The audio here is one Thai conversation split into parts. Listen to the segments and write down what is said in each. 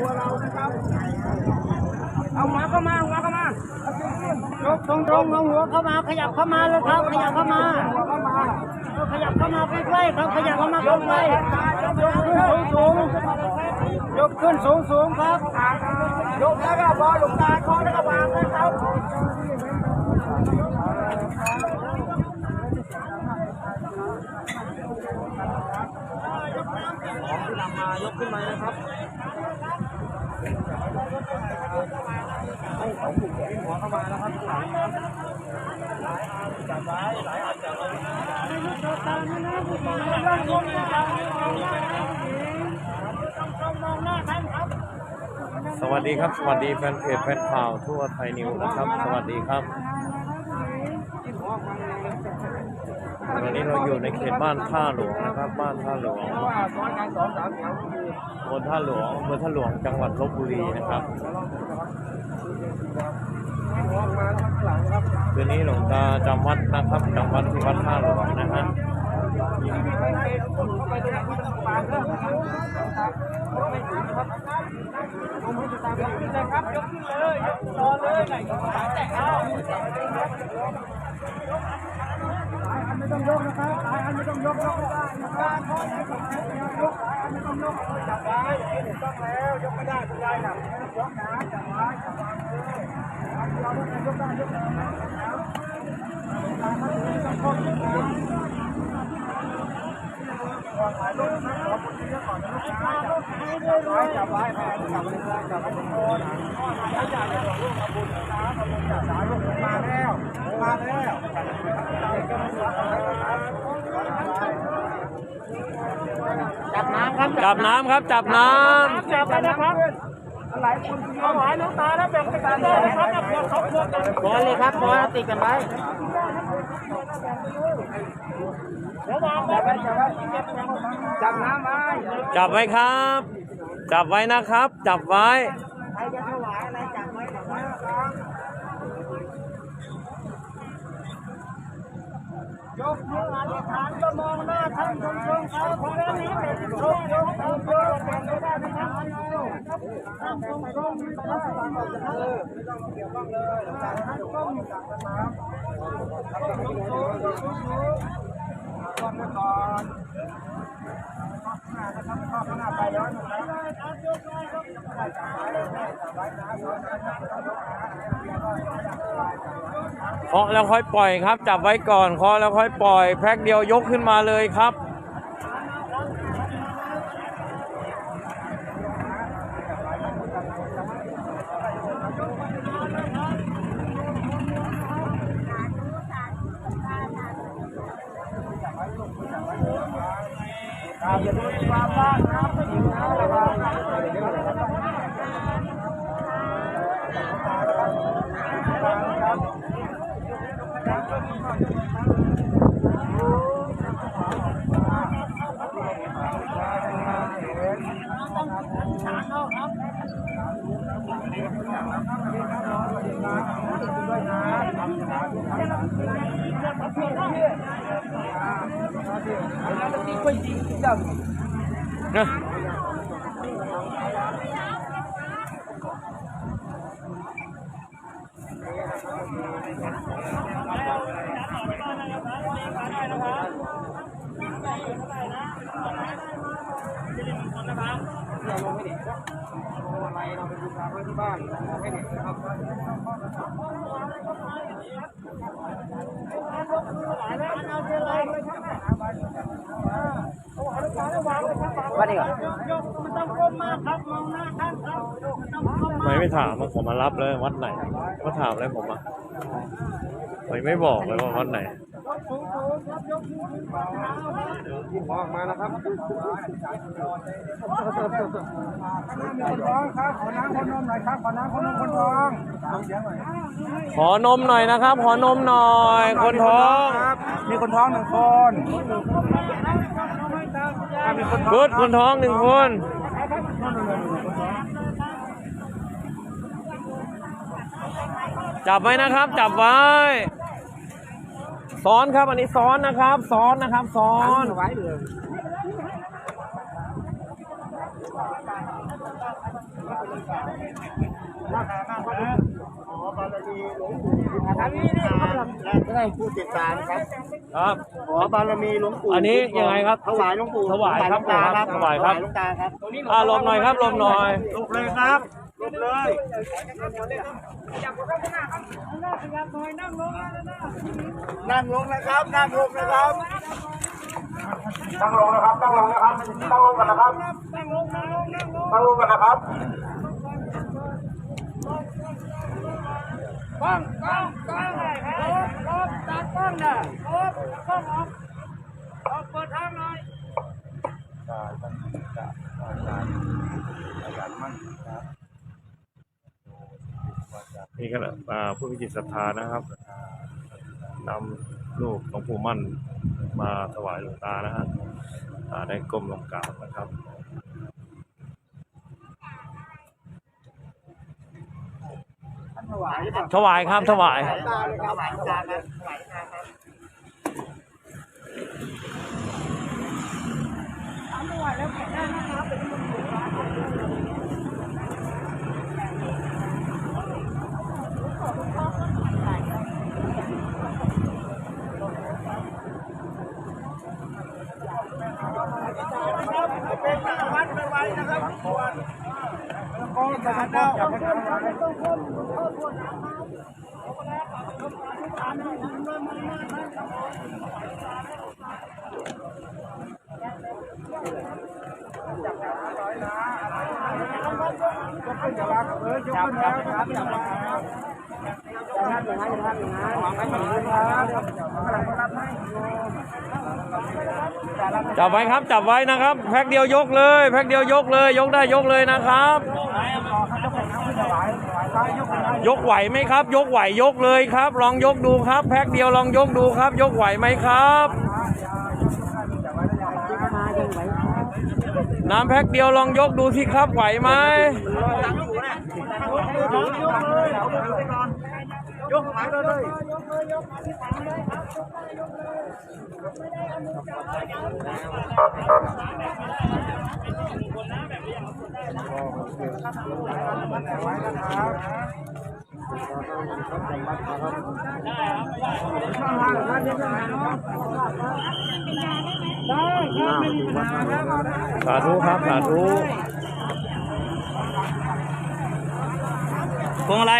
ตัวเรานะครับเอาหัวเข้ามาหัวเข้ามายกตรงตรงๆเอาหัวเข้ามา ขยับเข้ามาเลยครับ ขยับเข้ามาขยับเข้ามาใกล้ๆครับขยับเข้ามาใกล้ๆยกขึ้นสูงๆยกขึ้นสูงสูงๆครับยกแล้วก็พอหลงตาคอแล้วก็วางนะครับของที่นมายกขึ้นมานะครับ ให้ของผูกแขนหัวเข้ามานะครับข้างหลันจับไว้หลายอันจับไว้มองหน้าท่านครับสวัสดีครับ สวัสดีแฟนเพจแฟนข่าวทั่วไทยนิวนะครับ สวัสดีครับ วันนี้เราอยู่ในเขตบ้านท่าหลวงนะครับ บ้านท่าหลวงเพราะว่าซ้อนกันสองสามแถวคือบนท่าหลวงอำเภอท่าหลวงจังหวัดลบบุรีนะครับหัวมาข้าหลังครับคืนนี้หลวงตาจำวัดนะครับจำวัดที่วัดท่าหลวงนะฮะไปตรงนี้ต้องปางเริ่มนะครับไม่ถึงครับผมให้ตามยกขึ้นเลยครับยกขึ้นเลยยกรอเลยไหนก็ขาแตะเอา จับไว้ถูกต้องแล้วยกไม่ได้คุณยายน่ะยกนะจับไว้จับวางเลยเราต้องยกได้ยกไครับจับน้ำครับจับน้จับไปนะครับหลายคนเอาหวายน้ำตาแล้วแบ่งไปกันได้นะครับนะพวกเขาพวกกันพอเลยครับพอติดกันไว้เดี๋ยววางจับไว้จับไว้จับน้ำไว้ำจับไว้ครับ จับไว้นะครับ จับไว้ใครจะถวายอะไรจับไว้จับไว้นะครับยกมืออธิษฐาน ก็มองหน้าท่านชมชมเขาของเรื่องนี้เป็นยกยกยกยกเป็นไม่ได้นะครับท่านชมชมไปแล้วไม่ต้องเกี่ยวข้องเลยท่านก้มจับกันมาก้มสูงสูงสูงสูงก้มไว้ก่อนหน้านะครับข้อหน้าไปย้อนนะครับยก เคาะแล้วค่อยปล่อยครับ จับไว้ก่อนเคาะแล้วค่อยปล่อย แพ็คเดียวยกขึ้นมาเลยครับอย่าดูความบ้านนะผู้หญิงนะระวังไม่จริงจัง นะเราลงให้เด็กนะอะไรเราไปดูทางไว้ที่บ้านให้เด็กนะครับ ว่าดีกว่ามันต้องก้มมาครับมองหน้าท่านครับมันต้องก้มทำไมไม่ถามผมมารับเลยวัดไหนก็ถามเลยผมอะทำไมไม่บอกเลยว่าวัดไหน สูงสูงครับยกมือขึ้นก่อนยิ้มออกมานะครับมีคนร้องครับ ขอน้ำคนนมหน่อยครับ ขอน้ำคนนมคนร้องเสียงหน่อยขอนมหน่อยนะครับ ขอนมหน่อย คนท้องครับมีคนท้องหนึ่งคนมีคนท้องพุดคนท้องหนึ่งคนจับไว้นะครับ จับไว้ ซ้อนครับ อันนี้ซ้อนนะครับ ซ้อนนะครับ ซ้อน ไว้เลยขอบารมีหลวงปู่ทางนี้นี่และผู้ติดตามครับ ครับ ขอบารมีหลวงปู่อันนี้ยังไงครับถวายหลวงปู่ถวายครับหลวงตาครับถวายครับ หลวงตาครับ อ่าลมหน่อยครับลมหน่อยลุกเลยครับลุกเลยนั่งลงนะ ครับ นั่งลงนะครับ นั่งลงนะครับ นั่งลงนะครับ นั่งลงกันนะครับ นั่งลงนั่งลงนั่งลงกันนะครับกล้องกล้องกล้องเลยครับรถตัดกล้องน่ะรถกล้องออกออกเปิดทางหน่อยนี่ก็อ่าผู้มีจิตศรัทธานะครับ นำลูกหลวงปู่มั่นมาถวายหลวงตานะฮะอ่าได้ก้มลงกราบนะครับถวายถวายครับถวายตาเลยครับถวายตาครับถวายตาค เป็นวัดไปไว้นะครับควรก็จะเข้าจับกันจับแล้วจับแล้วจับแล้วอย่างนั้นอย่างนั้นอย่างนั้นวางไว้อย่างนี้ครับกำลังรับให้ จับไว้ครับจับไว้นะครับ แพ็คเดียวยกเลย แพ็คเดียวยกเลย ยกได้ยกเลยนะครับ ยกไหวไหมครับ ยกไหวยกเลยครับ ลองยกดูครับ แพ็คเดียวลองยกดูครับ ยกไหวไหมครับ น้ำแพ็คเดียวลองยกดูสิครับไหวไหมยกไหมายเลย สาธุครับสาธุพวงอะไร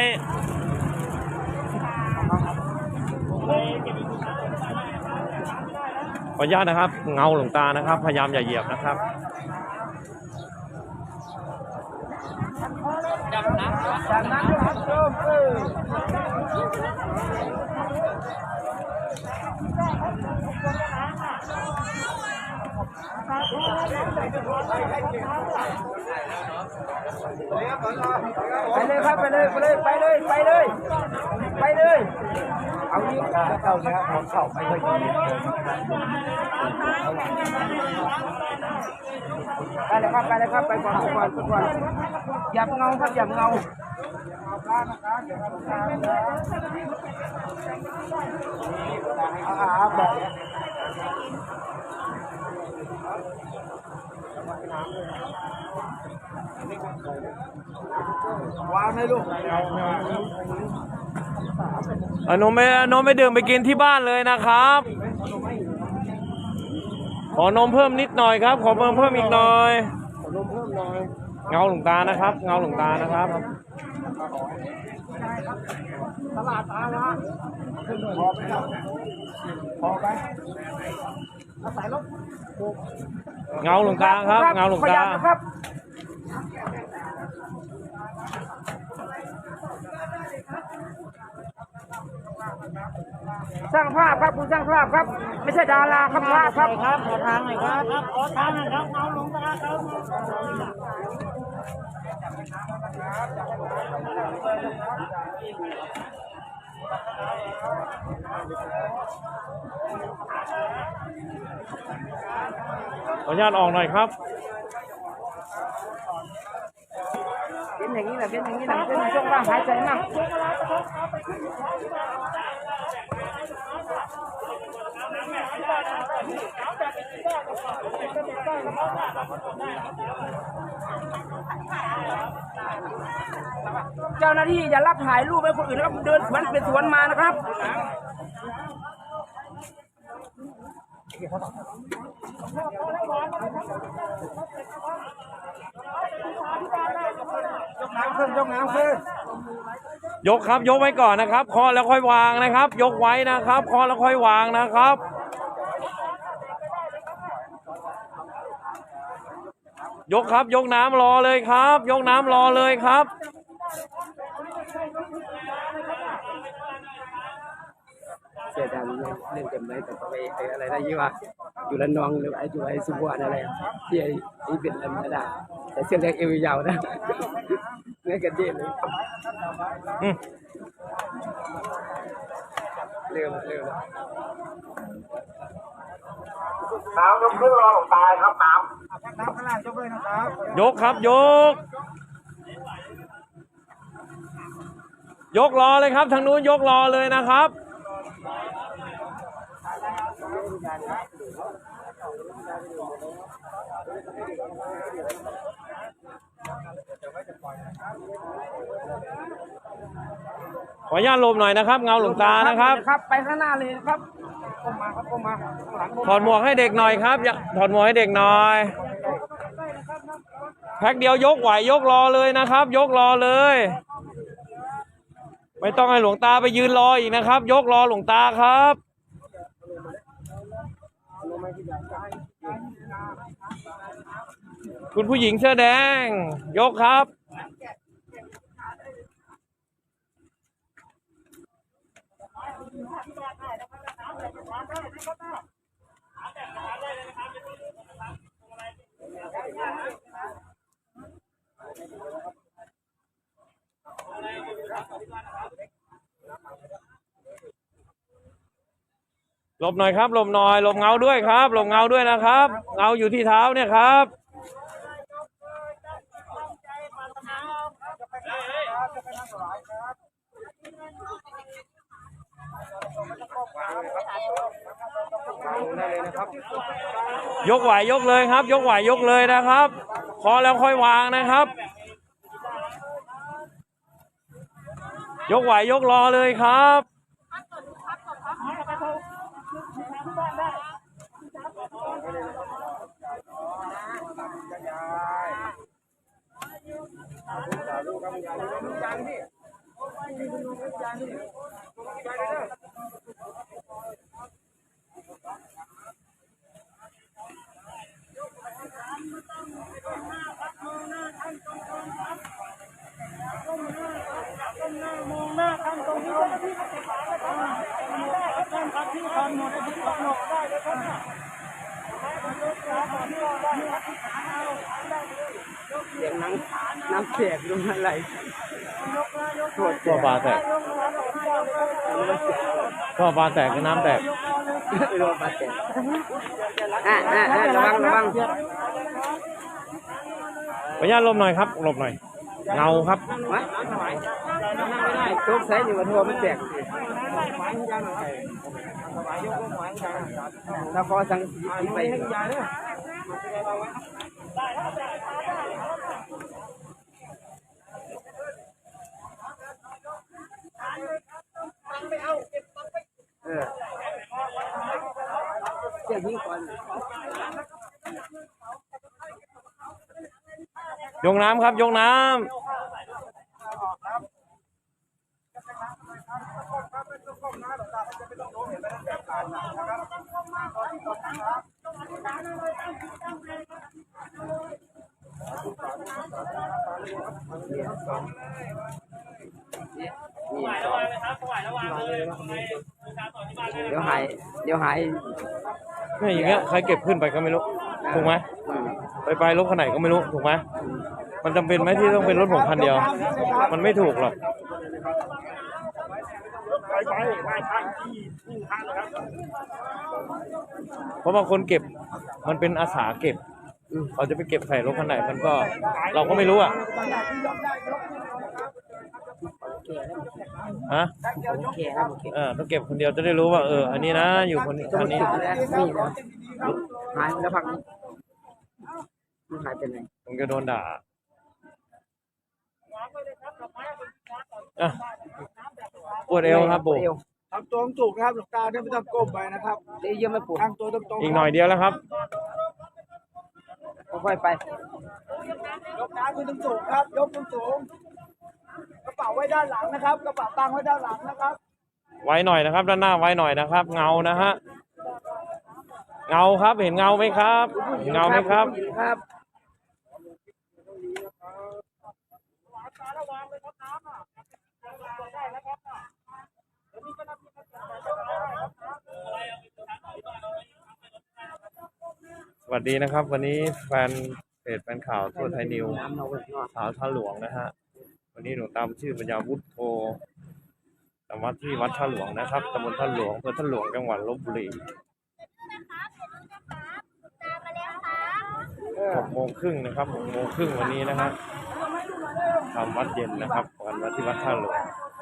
ขออนุญาตนะครับ เงาหลวงตานะครับ พยายามอย่าเหยียบนะครับจากนั้นครับโยมเออไปเลยครับไปเลยไปเลยไปเลยไปเลยไปเลย เอานี้เข้าเนี้ยมันเข้าไปค่อยดีไปเลยครับไปเลยครับไปก่อนไปก่อนไปก่อนอย่าเงาครับอย่าเงาอาบอกว้างให้ลูก อานมไม่นมไม่ดื่มไปกินที่บ้านเลยนะครับ ขอนมเพิ่มนิดหน่อยครับ ขอเพิ่มเพิ่มอีกหน่อยลมเพิ่มหน่อยเงาหลวงตานะครับ เงาหลวงตานะครับตลาดตาละพอไหมครับพอไหมเอาใส่รถเงาหลวงตาครับ เงาหลวงตาครับ สร้างภาพครับคุณสร้างภาพครับ ไม่ใช่ดาราครับภาพครับครับขอทางหน่อยครับขอทางหน่อยครับเอาลงตาครับขออนุญาตออกหน่อยครับเป็นอย่างนี้แหละเป็นอย่างนี้แหละเป็นในช่วงว่างหายใจมาก เจ้าหน้าที่อย่ารับถ่ายรูปให้คนอื่นนะครับเดินสวนเป็นสวนมานะครับยกน้ำขึ้นยกน้ำขึ้นยกครับยกไว้ก่อนนะครับคาะแล้วค่อยวางนะครับ ยกไว้นะครับคาะแล้วค่อยวางนะครับ ยกครับ ยกน้ำรอเลยครับ ยกน้ำรอเลยครับ เสียดายเล่นเต็มเลยแต่ก็ไปไอ้อะไรนะยี่ว่าอยู่ละนองหรือไอ้อยู่ไอ้สุวรรณอะไรที่ไอ้ที่เป็นอะไรไม่ได้แต่เส้นเล็กเอวยาวนะนี่กันดีเลยอืมเร็วเร็วน้ำยกขึ้นรอหลวงตายครับน้ำ น้ำข้างล่างยกเลยนะครับ ยกครับ ยก ยกรอเลยครับ ทางนู้นยกรอเลยนะครับ ขออนุญาตหลบหน่อยนะครับ เงาหลวงตานะครับ ครับ ไปข้างหน้าเลยนะครับก้มมาครับก้มมาข้างหลังก้มถอดหมวกให้เด็กหน่อยครับอย่าถอดหมวกให้เด็กหน่อย แพ็คเดียวยกไหวยกรอเลยนะครับ ยกรอเลย ไม่ต้องให้หลวงตาไปยืนรออีกนะครับ ยกรอหลวงตาครับคุณผู้หญิงเสื้อแดง ยกครับ หลบหน่อยครับหลบหน่อยหลบเงาด้วยครับหลบเงาด้วยนะครับ เงาอยู่ที่เท้าเนี่ยครับยกไหวยกเลยครับ ยกไหวยกเลยนะครับ พอแล้วค่อยวางนะครับ ยกไหวยกรอเลยครับมอง หน้าท่านตรงนี้เจ้าหน้าที่ก็ติดตามนะครับท่านครับที่ทำหมดที่ตกหนกได้เลยครับเสียงน้ำน้ำเสียกดูอะไรโทษท่อปลาแตกท่อปลาแตกกับน้ำแตกโดนบาดเจ็บอ่าอ่าอ่าระวังระวังขออนุญาตหลบหน่อยครับหลบหน่อย เงาครับโต๊ะใส่นี่มาโทรมันแตกถ้าพอสั่งสีไปเออเจ้ายิงก่อนยกน้ำครับยกน้ำ นี่เดี๋ยวหายเดี๋ยวหายเนี่ยอย่างเงี้ยใครเก็บขึ้นไปก็ไม่รู้ถูกไหมอืมไปไปรถคันไหนก็ไม่รู้ถูกไหมมันจำเป็นไหมที่ต้องเป็นรถผมคันเดียว มันไม่ถูกหรอก เพราะบางคนเก็บมันเป็นอาสาเก็บเขาจะไปเก็บใส่รถคันไหนมันก็ เราก็ไม่รู้อะฮะโอเคครับโอเคเออต้องเก็บคนเดียวจะได้รู้ว่าเออ อันนี้นะอยู่คนนี้ก็คัมันนนี้ติดแล้วนี่นะหายแล้วพักนี้มันหายไปไหนผมจะโดนด่าอะ ปวดเอวครับปู่เอวทำตัวถูกนะครับหลวงตาเนี่ยไม่ต้องก้มไปนะครับเดี๋ยวเยอะไม่ปวดตั้งตัวตรงๆอีกหน่อยเดียวแล้วครับค่อยๆไปยกขาขึ้นสูงๆครับ ยกสูงๆกระเป๋าไว้ด้านหลังนะครับ กระเป๋าตังค์ไว้ด้านหลังนะครับ ไว้หน่อยนะครับ ด้านหน้าไว้หน่อยนะครับ เงานะฮะเงาครับเห็นเงาไหมครับเห็นเงาไหมครับผู้หญิงครับ สวัสดีนะครับ วันนี้แฟนเพจแฟนข่าวทั่วไทยนิวน้ำเราเนาะสาวท่าหลวงนะฮะ วันนี้หลวงตามชื่อปัญญาวุฒโธจำวัดที่วัดท่าหลวงนะครับตำบลท่าหลวงอำเภอท่าหลวงจังหวัดลบบุรีหกโมงครึ่งนะครับหกโมงครึ่งวันนี้นะฮะทำวัดเย็นนะครับวันวัดที่วัดท่าหลวงหกโม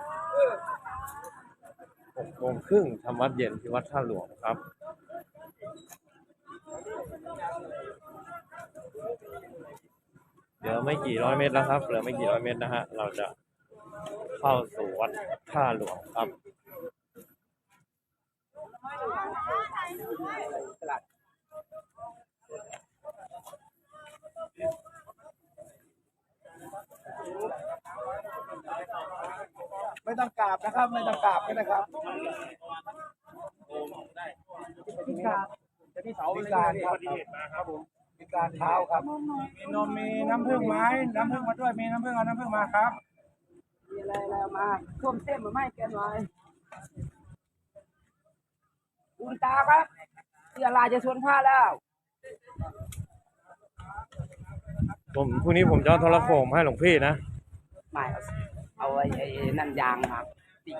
งครึ่งทำวัดเย็นที่วัดท่าหลวงครับเหลือไม่กี่ร้อยเมตรแล้วครับเหลือไม่กี่ร้อยเมตรนะฮะ เราจะเข้าสู่วัดท่าหลวงครับ ไม่ต้องกราบนะครับ ไม่ต้องกราบก็ได้ครับพิการจะที่เสาพิการครับครับผมพิการเท้าครับ มีนมมีน้ำผึ้งไม้น้ำผึ้งมาด้วยมีน้ำผึ้งเอาน้ำผึ้งมาครับมีอะไรอะไรมาท่วมเส้นมาไม่แกนหน่อยคุณตาครับที่อะไรจะชวนผ้าแล้วผมพรุ่งนี้ผมจะเอาโทรโขงให้หลวงพี่นะไม่เอาเอา ไอ้ไอ้นั่นยางมาติด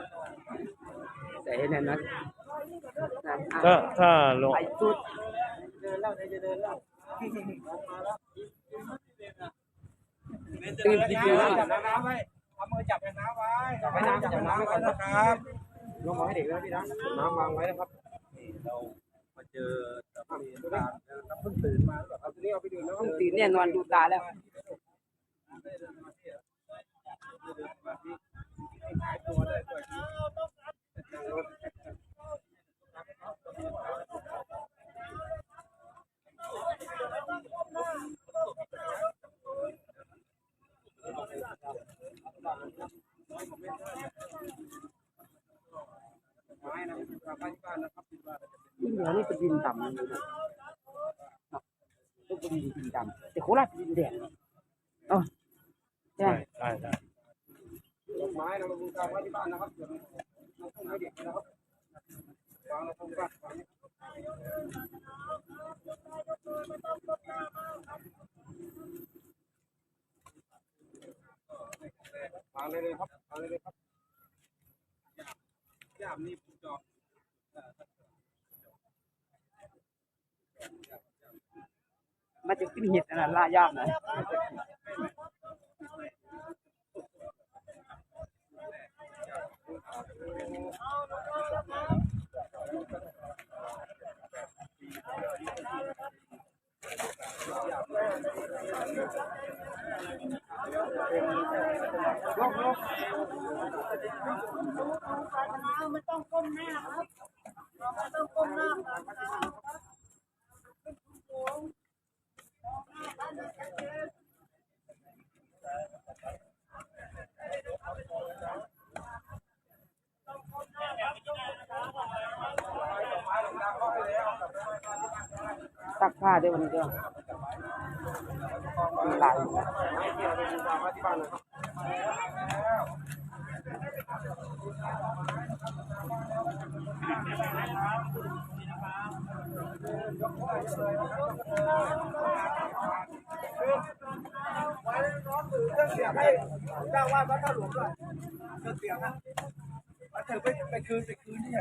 ใส่นั่นนะนั่นถ้าอะถ้าหลวงไอ้สุดเดินแล้วจะเดินแล้วตื่นที่ตื่นจับน้ำไว้เอามือจับน้ำไว้จับน้ำจับน้ำไว้นะครับลงมาให้เด็กแล้วพี่นะน้ำวางไว้นะครับเรามาเจอน้ำพึ่งตื่นมาแบบเอาตัวนี้เอาไปดื่มแล้วต้องตื่นเนี่ยนอนดูตาแล้ว ยิ่งเหนือนี่เป็นดินต่ำเลยนะเนาะต้องเป็นดินต่ำแต่โคราชเป็นดินแดงเอ๋อใช่ใช่ใช่ ไม้นะมาบูชาไว้ที่บ้านนะครับเดี๋ยวเราต้องให้เด็กนะครับวางในตรงบ้านวางวางเลยเลยครับวางเลยเลยครับย่ามนี่ผมจอมันจะขึ้นเห็ดนะล่ายากนะ ไม่ต้องก้มหน้าครับไม่ต้องก้มหน้าครับ ซักผ้าด้วยวันนี้ด้วยมีลายอยู่ไว้น้องถือเครื่องเสียงให้เจ้าวาดวัดท่าหลวงด้วยเครื่องเสียงนะมาถือไปไปคืนไปคืนที่ไหน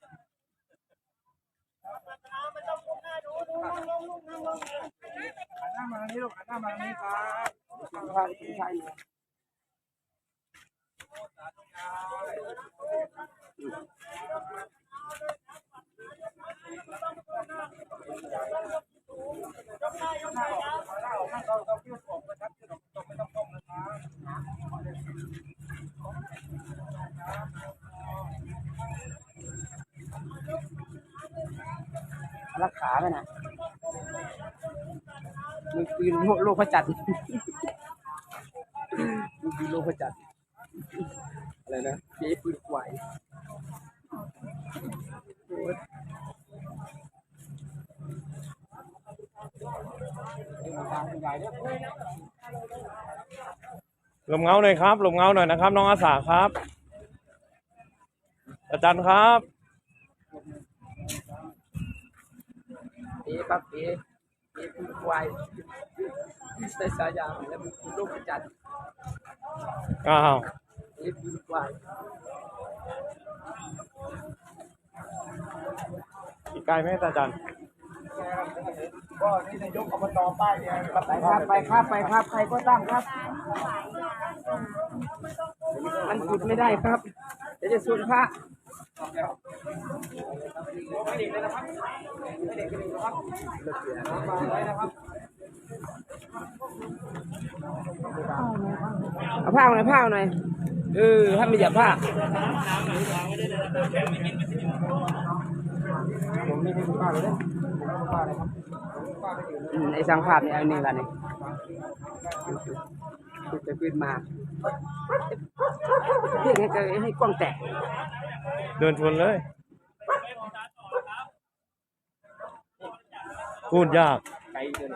หน้ามาทางนี้ลูกหันหน้ามาทางนี้ครับทางที่ใช่เลย รักขาไหมนะมือปืน โลกพระจันทร์มือปืนโลกพระจันทร์อะไรนะเจ๊ปืนไหวโอ้ยลมเงาหน่อยครับลมเงาหน่อยนะครับ น้องอาสาครับ อาจารย์ครับเจ๊ครับเจ๊เจ๊ปืนไหว ใส่สายยางแล้วมือปืนโลกพระจันทร์อ้าวเจ๊ปืนไหวอีกไกลไหมอาจารย์ก็นี่นายกอบตป้ายแดงครับไปครับไปครับไปครับใครก็ตั้งครับ มันจุดไม่ได้ครับเดี๋ยวจะสูญพระเเอาผ้าหน่อยผ้าหน่อยเออถ้าไม่อยากผ้าผมไม่ได้ผ้าเลยไอ้สังภาพเนี่ยเอานี่ละนี่จะขึ้นมาเพื่อให้ให้กล้องแตก เดินชนเลยพูดยากไกลเกิน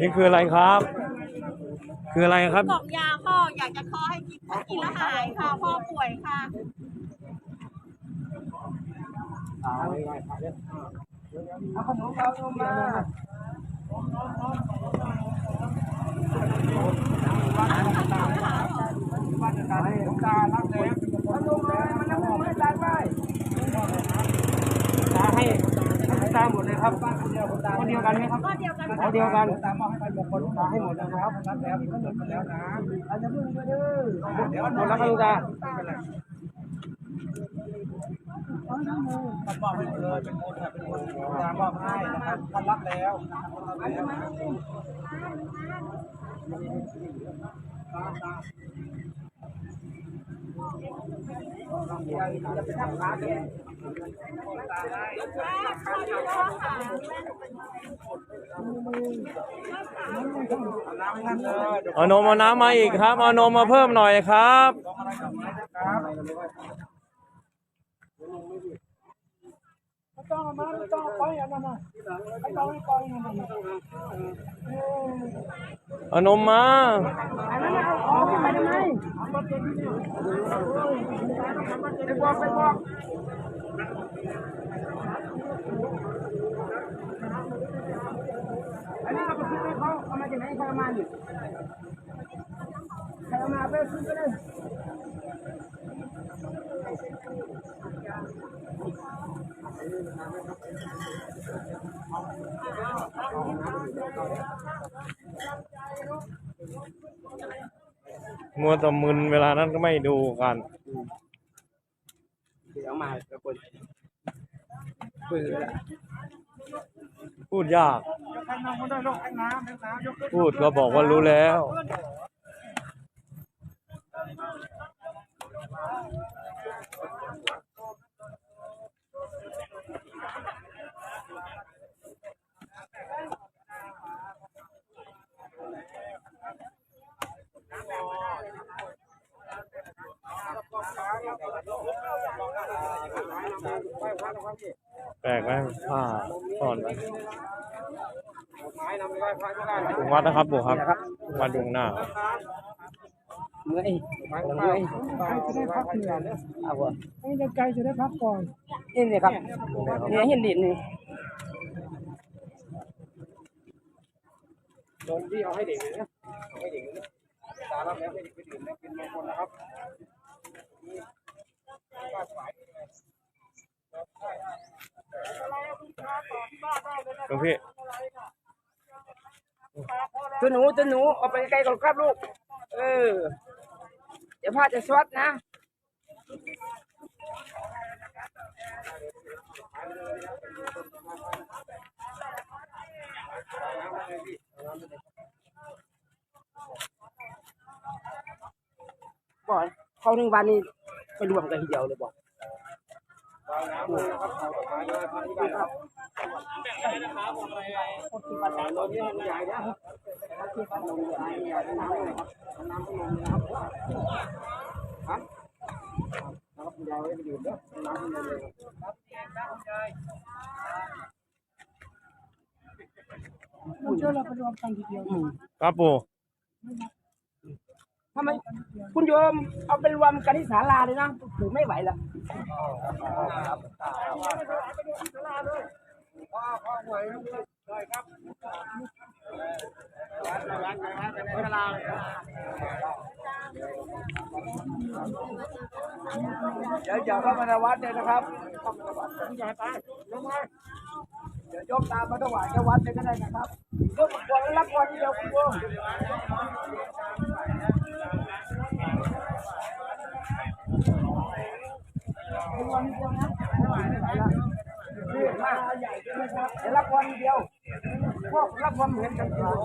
นี่คืออะไรครับ คืออะไรครับ กล่องยาพ่ออยากจะขอให้กินกินแล้วหายค่ะพ่อป่วยค่ะเอาขนมเอาขนมมาบ้านตาให้ตารับแล้วขนมเลยมันน้ำมันตาไปตาให้ตาหมดเลยครับคนเดียวคนเดียวกันไหมครับก็เดียวกันคนเดียวกัน ให้บุคคลตาให้หมดแล้วนะครับรับแล้วมีขนมหมดแล้วนะอาจจะพึ่งไปเด้อเดี๋ยวหมดแล้วครับลุงตาท่านมอบให้หมดเลยเป็นคนเป็นคนตามอบให้นะครับท่านรับแล้วรับแล้ว เอานมเอาน้ำมาอีกครับ เอานมมาเพิ่มหน่อยครับต้องมาไม่ต้องไปอันนั้นนะไม่ต้องไปอันนั้นนะเอานมมาไปบอกไปบอก อันนี้เราไปซื้อให้เขาเอามาจากไหนใครเอามาอยู่ใครเอามาไปซื้อไปเลยมัวแตมึนเวลานั้นก็ไม่ดูกัน เดี๋ยวเอามาตะคนปืนละพูดยาก พูดก็บอกว่ารู้แล้ว แปลกไหมผ้าซ่อนไว้ถึงวัดนะครับปู่ครับวัดดวงหน้าเมื่อยเมื่อยจะได้พักเหนื่อยเอาวะให้เดินไกลจะได้พักก่อนนี่นี่ครับเนี่ยเห็นดินนี่ตรงที่เอาให้เด็กเลยนะเอาให้เด็กเลยนะตาลับแล้วให้เด็กไปดื่มแล้วกินมงคลนะครับ หลวงพี่ตัวหนูตัวหนูเอาไปไกลก่อนครับลูก เออ เดี๋ยวพาจะสวัดนะบอกเขาหนึ่งวันนี้ไปรวมกันทีเดียวเลยบอก ครับปู่ทำไมคุณโยมเอาไปรวมกันที่ศาลาเลยนะถือไม่ไหวละ เดี๋ยวอย่าเข้ามาในวัดเลยนะครับอย่าไปลงมาเดี๋ยวยกตามมาถวายที่วัดเลยก็ได้นะครับยกก่อนแล้วรัก่อนเดียวคุณโยม นี่มาใหญ่ใช่ไหมค รับเดียวรับวันเดียวพวกรับวันเหมือนกันครับ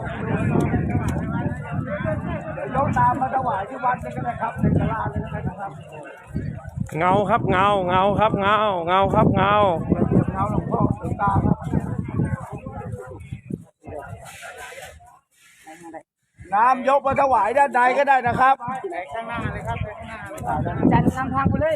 เดี๋ยวยกตามมาถวายที่วัดเลยก็ได้ครับในศาลาเลยก็ได้นะครับ เงาครับเงาเงาครับเงาเงาครับเงาเทียมเท้าหลวงพ่อหลวงตาครับน้ำยกมาถวายด้านในก็ได้นะครับข้างหน้าเลยครับข้างหน้าเลยจันนำทางไปเลย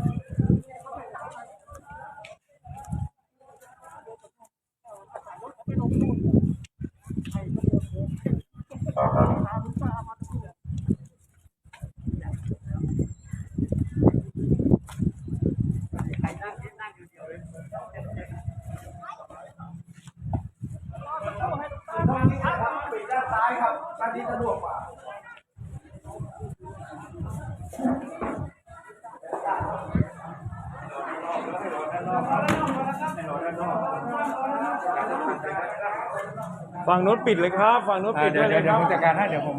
ปิดด้านซ้ายครับด้านนี้สะดวกกว่า ฝั่งนู้นปิดเลยครับ ฝั่งนู้นปิดด้วยเลยครับจัดการให้เดี๋ยวผม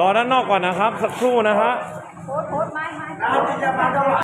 รอด้านนอกก่อนนะครับ สักครู่นะฮะน้ำที่จะมาถวาย